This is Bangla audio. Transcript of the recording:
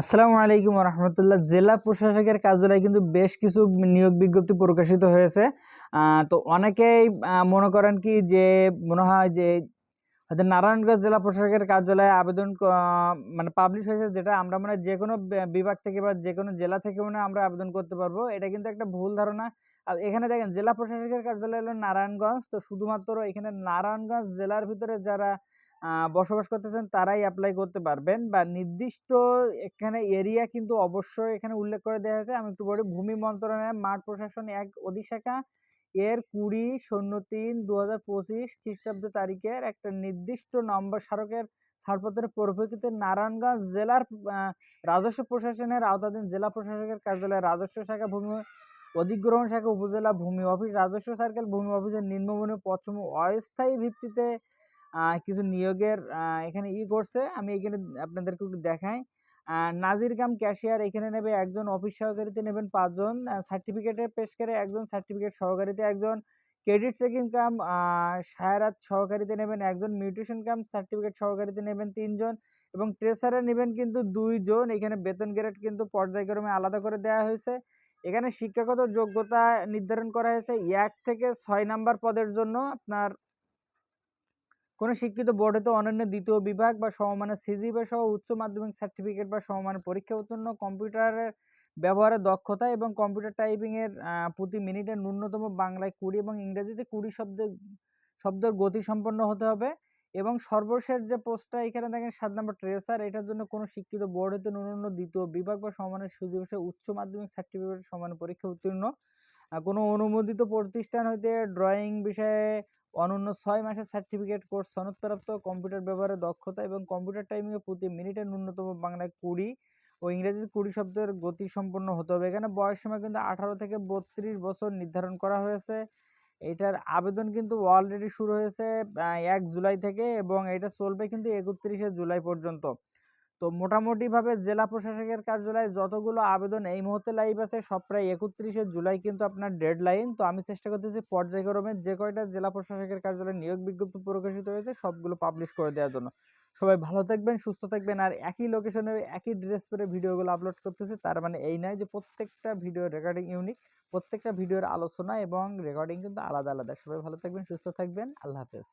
আসসালামু আলাইকুম রহমতুল্লাহ জেলা প্রশাসকের কার্যালয়ে কিন্তু বেশ কিছু নিয়োগ বিজ্ঞপ্তি প্রকাশিত হয়েছে। তো অনেকেই মনে করেন কি যে, মনে হয় যে, হয়তো নারায়ণগঞ্জ জেলা প্রশাসকের কার্যালয়ে আবেদন মানে পাবলিশ হয়েছে, যেটা আমরা মানে যে কোনো বিভাগ থেকে বা যে কোনো জেলা থেকে মানে আমরা আবেদন করতে পারব। এটা কিন্তু একটা ভুল ধারণা। আর এখানে দেখেন, জেলা প্রশাসকের কার্যালয় হলো নারায়ণগঞ্জ। তো শুধুমাত্র এখানে নারায়ণগঞ্জ জেলার ভিতরে যারা বসবাস করতেছেন তারাই অ্যাপ্লাই করতে পারবেন। বা নির্দিষ্ট এখানে এরিয়া কিন্তু অবশ্যই এখানে উল্লেখ করে দেওয়া হয়েছে। আমি একটু বলি ভূমি মন্ত্রণালয়ের মাঠ প্রশাসন এক অধিশাখা। এর কুড়ি, শূন্য তিন দু হাজার পঁচিশ খ্রিস্টাব্দ তারিখের একটা নির্দিষ্ট নম্বর স্মারকের ছাড়পত্রের পরিপ্রেক্ষিতে নারায়ণগঞ্জ জেলার রাজস্ব প্রশাসনের আওতাধীন জেলা প্রশাসকের কার্যালয়, রাজস্ব শাখা ভূমি অধিগ্রহণ শাখা, উপজেলা ভূমি অফিস, রাজস্ব সার্কেল, ভূমি অফিসের নিম্নভূমি পশ্চিম অস্থায়ী ভিত্তিতে কিছু নিয়োগের এখানে ই করছে। আমি এখানে আপনাদেরকে একটু দেখাই। আহ, নাজির কাম ক্যাশিয়ার এখানে নেবে একজন অফিস সহকারীতে নেবেন পাঁচজন সার্টিফিকেটের পেশকারে একজন সার্টিফিকেট সহকারীতে একজন। ক্রেডিট চেকিং কাম সায়ারাত সহকারীতে নেবেন একজন মিউটেশন কাম সার্টিফিকেট সহকারীতে নেবেন তিনজন এবং ট্রেসারে নেবেন কিন্তু দুইজন। এখানে বেতন গ্রেড কিন্তু পর্যায়ক্রমে আলাদা করে দেওয়া হয়েছে। এখানে শিক্ষাগত যোগ্যতা নির্ধারণ করা হয়েছে এক থেকে ছয় নাম্বার পদের জন্য। আপনার কোনো শিক্ষিত বোর্ড হতে অনন্য দ্বিতীয় বিভাগ বা সমমানের সিজিপি সহ উচ্চ মাধ্যমিক সার্টিফিকেট বা সমমানের পরীক্ষা উত্তীর্ণ, কম্পিউটারের ব্যবহারের দক্ষতা এবং কম্পিউটার টাইপিং এর প্রতি মিনিটে ন্যূনতম বাংলায় কুড়ি এবং ইংরেজিতে কুড়ি শব্দ, শব্দের গতি সম্পন্ন হতে হবে এবং সর্বশেষ যে পোস্টটা এখানে দেখেন সাত নম্বর ট্রেসার এটার জন্য কোনো শিক্ষিত বোর্ড হতে ন্যূনতম দ্বিতীয় বিভাগ বা সমানের সুযোগ উচ্চ মাধ্যমিক সার্টিফিকেট সমান পরীক্ষা উত্তীর্ণ। কোনো অনুমোদিত প্রতিষ্ঠান হইতে ড্রয়িং বিষয়ে অনন্য ছয় মাসের সার্টিফিকেট কোর্স সনদপ্রাপ্ত কম্পিউটার ব্যবহারের দক্ষতা এবং কম্পিউটার টাইমিং এ প্রতি মিনিটে ন্যূনতম বাংলায় কুড়ি ও ইংরেজিতে কুড়ি শব্দের গতি সম্পন্ন হতে হবে। এখানে বয়স সময় কিন্তু আঠারো থেকে বত্রিশ বছর নির্ধারণ করা হয়েছে। এটার আবেদন কিন্তু অলরেডি শুরু হয়েছে এক জুলাই থেকে এবং এটা চলবে কিন্তু একত্রিশে জুলাই পর্যন্ত। তো মোটামুটিভাবে জেলা প্রশাসকের কার্যালয়ে যতগুলো আবেদন এই মুহূর্তে লাইভ আছে, সব প্রায় একত্রিশে জুলাই কিন্তু আপনার ডেড লাইন তো আমি চেষ্টা করতেছি পর্যায়ক্রমে যে কয়টা জেলা প্রশাসকের কার্যালয়ে নিয়োগ বিজ্ঞপ্তি প্রকাশিত হয়েছে, সবগুলো পাবলিশ করে দেওয়ার জন্য। সবাই ভালো থাকবেন, সুস্থ থাকবেন, আর একই লোকেশনে একই ড্রেস পরে ভিডিওগুলো আপলোড করতেছে। তার মানে এই নয় যে প্রত্যেকটা ভিডিও রেকর্ডিং ইউনিক প্রত্যেকটা ভিডিওর আলোচনা এবং রেকর্ডিং কিন্তু আলাদা আলাদা। সবাই ভালো থাকবেন, সুস্থ থাকবেন। আল্লাহ হাফেজ।